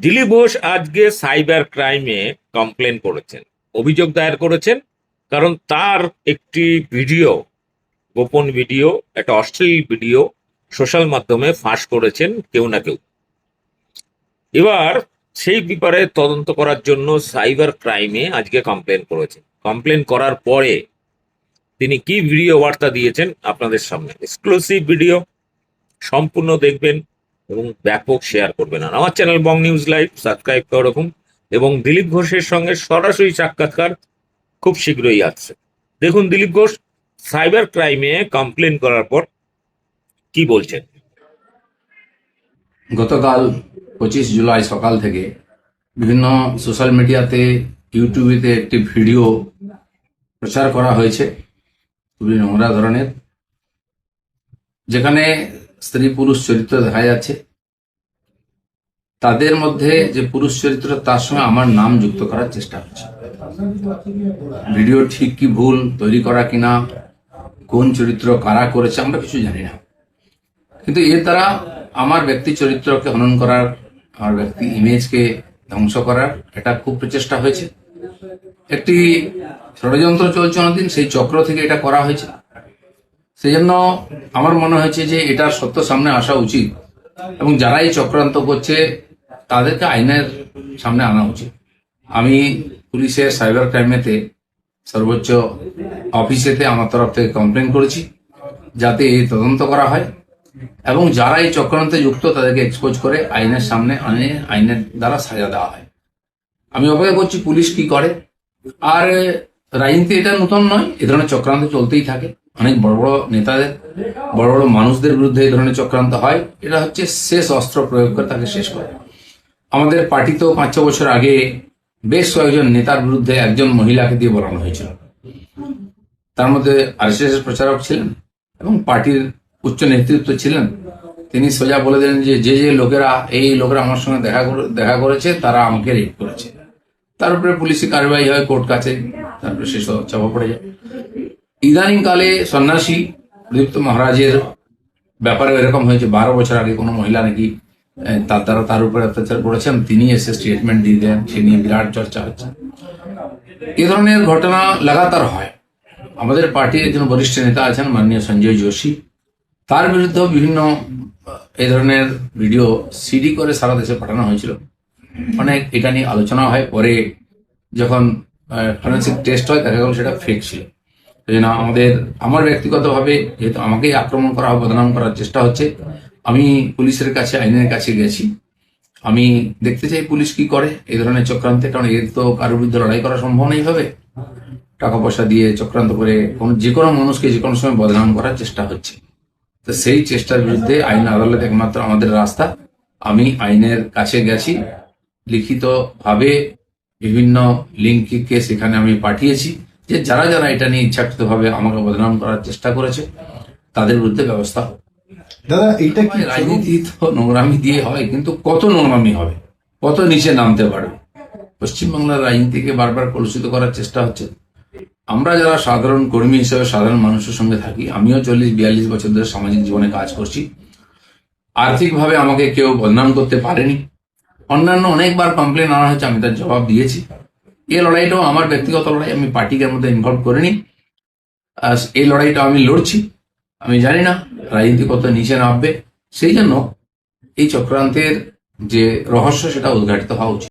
দিলীপ ঘোষ আজকে সাইবার ক্রাইমে কমপ্লেন করেছেন, অভিযোগ দায়ের করেছেন, কারণ তার একটি ভিডিও, গোপন ভিডিও, একটা অশ্লীল ভিডিও সোশ্যাল মাধ্যমে ফাঁস করেছেন কেউ না কেউ। এবার সেই ব্যাপারে তদন্ত করার জন্য সাইবার ক্রাইমে আজকে কমপ্লেন করেছেন। কমপ্লেন করার পরে তিনি কি ভিডিও বার্তা দিয়েছেন আপনাদের সামনে? এক্সক্লুসিভ ভিডিও, সম্পূর্ণ দেখবেন। এবং ব্যাপক শেয়ার করবেন আর আমার channel Bong news live subscribe করে এবং দিলীপ ঘোষের সঙ্গে সরাসরি সাক্ষাৎকার খুব শীঘ্রই আসছে। দেখুন দিলীপ ঘোষ সাইবার ক্রাইমে কমপ্লেন করার পর কি বলছেন? গতকাল পঁচিশ জুলাই সকাল থেকে বিভিন্ন সোশ্যাল মিডিয়াতে ইউটিউবেতে একটি ভিডিও প্রচার করা হয়েছে। খুবই নোংরা ধরনের। যেখানে স্ত্রী পুরুষ চরিত্র দেখা যাচ্ছে। তাদের মধ্যে যে পুরুষ চরিত্র, তার সঙ্গে আমার নাম যুক্ত করার চেষ্টা হচ্ছে ভিডিও ঠিক কি ভুল, তৈরি করা কিনা, কোন চরিত্র কারা করেছে, আমরা কিছু জানি না। কিন্তু এর দ্বারা আমার ব্যক্তি চরিত্রকে হনন করার, আমার ব্যক্তি ইমেজকে ধ্বংস করার এটা খুব প্রচেষ্টা হয়েছে। একটি ষড়যন্ত্র চলছে অনেকদিন, সেই চক্র থেকে এটা করা হয়েছে। সেই জন্য আমার মনে হয়েছে যে এটার সত্য সামনে আসা উচিত। এবং যারা এই চক্রান্ত করছে, তাদেরকে আইনের সামনে আনা উচিত। আমি পুলিশের সাইবার ক্রাইমেতে সর্বোচ্চ অফিসেতে আমার তরফ থেকে কমপ্লেন করেছি, যাতে এই তদন্ত করা হয়। এবং যারা এই চক্রান্তে যুক্ত, তাদেরকে এক্সপোজ করে আইনের সামনে আনে, আইনের দ্বারা সাজা দেওয়া হয়। আমি অপেক্ষা করছি পুলিশ কি করে। আর রাজনীতি এটা নতুন নয়, এ ধরনের চক্রান্ত চলতেই থাকে। অনেক বড় বড় নেতাদের, বড় বড় মানুষদের বিরুদ্ধে এই ধরনের চক্রান্ত হয়। এটা হচ্ছে শেষ অস্ত্র প্রয়োগ করে তাকে শেষ করে। আমাদের পার্টি তো পাঁচ ছ বছর আগে বেশ কয়েকজন নেতার বিরুদ্ধে একজন মহিলাকে দিয়ে বলানো হয়েছিল। তার মধ্যে আরএসএস প্রচারক ছিলেন এবং পার্টির উচ্চ নেতৃত্ব ছিলেন। তিনি সোজা বলে দিলেন যে যে যে লোকেরা, এই লোকেরা আমার সঙ্গে দেখা করে- দেখা করেছে, তারা আমাকে রেপ করেছে। তার উপরে পুলিশি কার্যবাহী হয়, কোর্ট কাছে, তারপরে শেষ চাপা পড়ে যায়। ইদানিং কালে সন্ন্যাসী দীপ্ত মহারাজের ব্যাপারে এরকম হয়েছে, বারো বছর আগে কোনো মহিলা নাকি তার দ্বারা তার উপরে অত্যাচার করেছেন, তিনি এসে স্টেটমেন্ট দিয়ে দেন সে নিয়ে বিরাট চর্চা হচ্ছে। এ ধরনের ঘটনা লাগাতার হয়। আমাদের পার্টির একজন বরিষ্ঠ নেতা আছেন, মাননীয় সঞ্জয় যোশী। তার বিরুদ্ধেও বিভিন্ন, এ ধরনের ভিডিও সিডি করে সারা দেশে পাঠানো হয়েছিল। অনেক এটা নিয়ে আলোচনা হয়, পরে যখন ফরেন্সিক টেস্ট হয়, দেখা গেল সেটা ফেক ছিল। জন্য আমাদের, আমার ব্যক্তিগতভাবে যেহেতু আমাকেই আক্রমণ করা বদনাম করার চেষ্টা হচ্ছে, আমি পুলিশের কাছে, আইনের কাছে গেছি। আমি দেখতে চাই পুলিশ কি করে এই ধরনের চক্রান্তে, কারণ এর তো কারোর বিরুদ্ধে লড়াই করা সম্ভব নেই হবে টাকা পয়সা দিয়ে চক্রান্ত করে যে কোনো মানুষকে যে কোনো সময় বদনাম করার চেষ্টা হচ্ছে। তো সেই চেষ্টার বিরুদ্ধে আইন আদালত একমাত্র আমাদের রাস্তা। আমি আইনের কাছে গেছি। লিখিত ভাবে বিভিন্ন লিঙ্ককে সেখানে আমি পাঠিয়েছি। যে যারা যারা এটা নিয়ে ইচ্ছাকৃতভাবে আমাকে বদনাম করার চেষ্টা করেছে তাদের বিরুদ্ধে ব্যবস্থা হোক। দাদা কি রাজনীতি তো নোংরামি দিয়ে হয় কিন্তু কত নোংরামি হবে? কত নিচে নামতে পারবে পশ্চিমবাংলার রাজনীতিকে বারবার কলুষিত করার চেষ্টা হচ্ছে। আমরা যারা সাধারণ কর্মী হিসেবে সাধারণ মানুষের সঙ্গে থাকি আমিও চল্লিশ বিয়াল্লিশ বছর ধরে সামাজিক জীবনে কাজ করছি। আর্থিকভাবে আমাকে কেউ বদনাম করতে পারেনি। অন্যান্য অনেকবার কমপ্লেন আনা হয়েছে আমি তার জবাব দিয়েছি। এই লড়াইটাও আমার ব্যক্তিগত লড়াই, আমি পার্টিকে মধ্যে ইনভলভ করিনি। এই লড়াইটা আমি লড়ছি। আমি জানি না রাজনীতি কত নিচে নামবে। সেই জন্য এই চক্রান্তের যে রহস্য, সেটা উদ্ঘাটিত হওয়া উচিত।